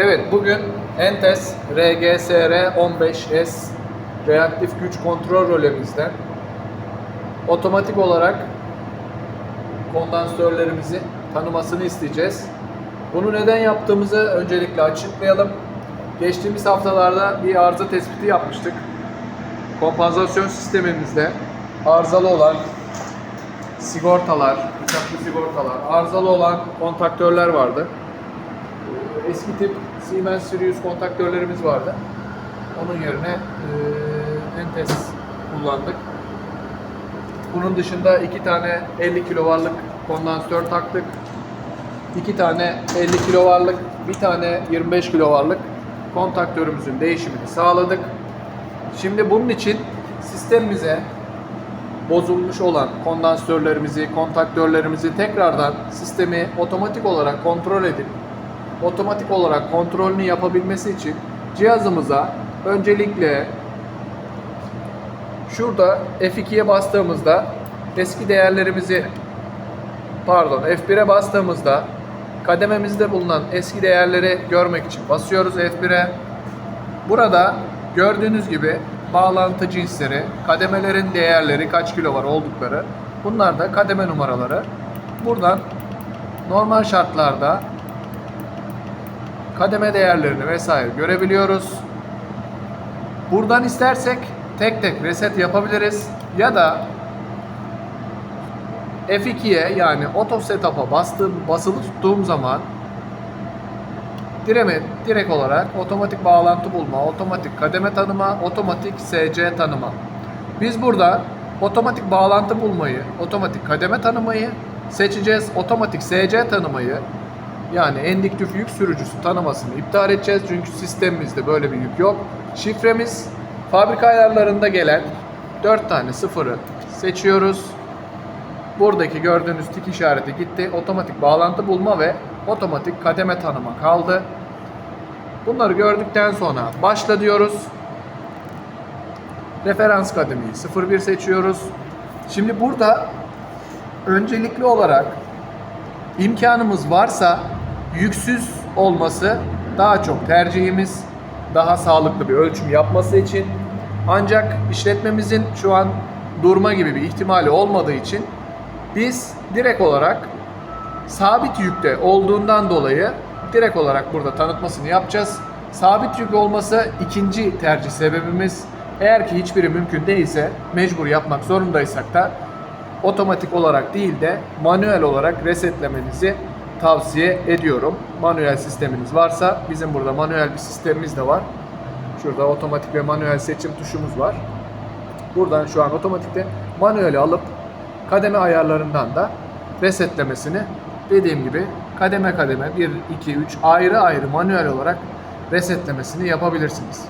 Evet bugün Entes RGSR 15S reaktif güç kontrol rölemizden otomatik olarak kondansörlerimizi tanımasını isteyeceğiz. Bunu neden yaptığımızı öncelikle açıklayalım. Geçtiğimiz haftalarda bir arıza tespiti yapmıştık. Kompansasyon sistemimizde arızalı olan sigortalar, uçaklı sigortalar, arızalı olan kontaktörler vardı. Eski tip Siemens Sirius kontaktörlerimiz vardı. Onun yerine e, Entes kullandık. Bunun dışında iki tane 50 kilovarlık kondansatör taktık. İki tane 50 kilovarlık, bir tane 25 kilovarlık kontaktörümüzün değişimini sağladık. Şimdi bunun için sistemimize bozulmuş olan kondansatörlerimizi, kontaktörlerimizi tekrardan sistemi otomatik olarak kontrol edip otomatik olarak kontrolünü yapabilmesi için cihazımıza öncelikle şurada F2'ye bastığımızda eski değerlerimizi pardon F1'e bastığımızda kadememizde bulunan eski değerleri görmek için basıyoruz F1'e. Burada gördüğünüz gibi bağlantı cinsleri, kademelerin değerleri kaç kilo var oldukları. Bunlar da kademe numaraları. Buradan normal şartlarda kademe değerlerini vesaire görebiliyoruz. Buradan istersek tek tek reset yapabiliriz ya da F2'ye yani auto setup'a bastığım basılı tuttuğum zaman direkt, direkt olarak otomatik bağlantı bulma, otomatik kademe tanıma, otomatik SC tanıma. Biz burada otomatik bağlantı bulmayı, otomatik kademe tanımayı seçeceğiz. Otomatik SC tanımayı yani endüktif yük sürücüsü tanımasını iptal edeceğiz. Çünkü sistemimizde böyle bir yük yok. Şifremiz fabrika ayarlarında gelen 4 tane sıfırı seçiyoruz. Buradaki gördüğünüz tik işareti gitti. Otomatik bağlantı bulma ve otomatik kademe tanıma kaldı. Bunları gördükten sonra başla diyoruz. Referans kademeyi 01 seçiyoruz. Şimdi burada öncelikli olarak imkanımız varsa yüksüz olması daha çok tercihimiz. Daha sağlıklı bir ölçüm yapması için. Ancak işletmemizin şu an durma gibi bir ihtimali olmadığı için biz direkt olarak sabit yükte olduğundan dolayı direkt olarak burada tanıtmasını yapacağız. Sabit yük olması ikinci tercih sebebimiz. Eğer ki hiçbiri mümkün değilse mecbur yapmak zorundaysak da otomatik olarak değil de manuel olarak resetlemenizi tavsiye ediyorum. Manuel sisteminiz varsa bizim burada manuel bir sistemimiz de var. Şurada otomatik ve manuel seçim tuşumuz var. Buradan şu an otomatikte manueli alıp kademe ayarlarından da resetlemesini dediğim gibi kademe kademe 1, 2, 3 ayrı ayrı manuel olarak resetlemesini yapabilirsiniz.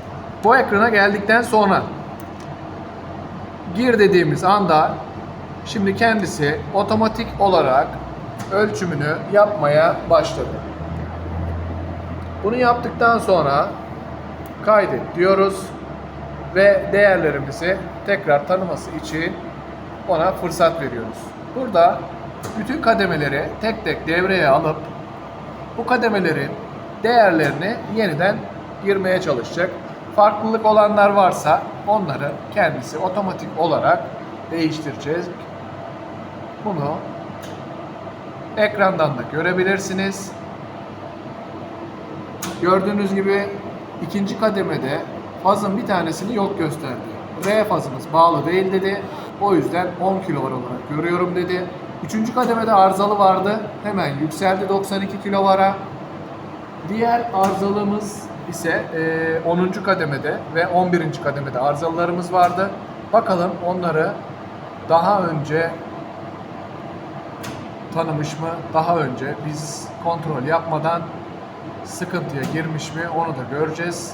Bu ekrana geldikten sonra gir dediğimiz anda şimdi kendisi otomatik olarak ölçümünü yapmaya başladı. Bunu yaptıktan sonra kaydet diyoruz ve değerlerimizi tekrar tanıması için ona fırsat veriyoruz. Burada bütün kademeleri tek tek devreye alıp bu kademelerin değerlerini yeniden girmeye çalışacak. Farklılık olanlar varsa onları kendisi otomatik olarak değiştirecek. Bunu ekrandan da görebilirsiniz. Gördüğünüz gibi ikinci kademede fazın bir tanesini yok gösterdi. R fazımız bağlı değil dedi. O yüzden 10 kilowatt olarak görüyorum dedi. Üçüncü kademede arızalı vardı. Hemen yükseldi 92 kilovara. Diğer arızalımız ise e, 10. kademede ve 11. kademede arızalarımız vardı. Bakalım onları daha önce tanımış mı? Daha önce biz kontrol yapmadan sıkıntıya girmiş mi? Onu da göreceğiz.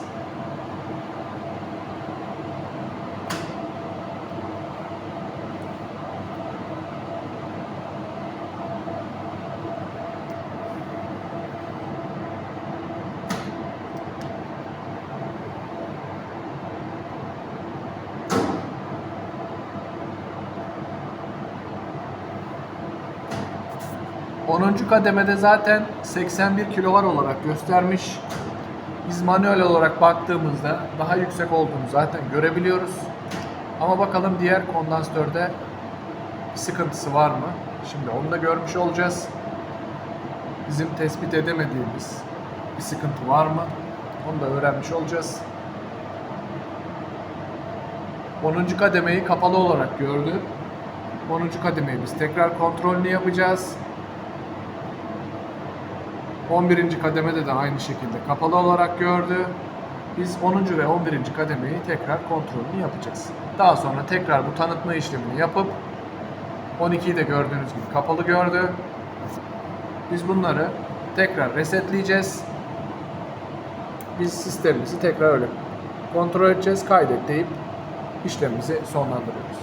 Onuncu kademede zaten 81 kilovar olarak göstermiş. Biz manuel olarak baktığımızda daha yüksek olduğunu zaten görebiliyoruz. Ama bakalım diğer kondansatörde sıkıntısı var mı? Şimdi onu da görmüş olacağız. Bizim tespit edemediğimiz bir sıkıntı var mı? Onu da öğrenmiş olacağız. 10. kademeyi kapalı olarak gördü. 10. kademeyi biz tekrar kontrolünü yapacağız. 11. kademede de aynı şekilde kapalı olarak gördü. Biz 10. ve 11. kademeyi tekrar kontrolünü yapacağız. Daha sonra tekrar bu tanıtma işlemini yapıp 12'yi de gördüğünüz gibi kapalı gördü. Biz bunları tekrar resetleyeceğiz. Biz sistemimizi tekrar öyle kontrol edeceğiz, kaydet deyip işlemimizi sonlandırıyoruz.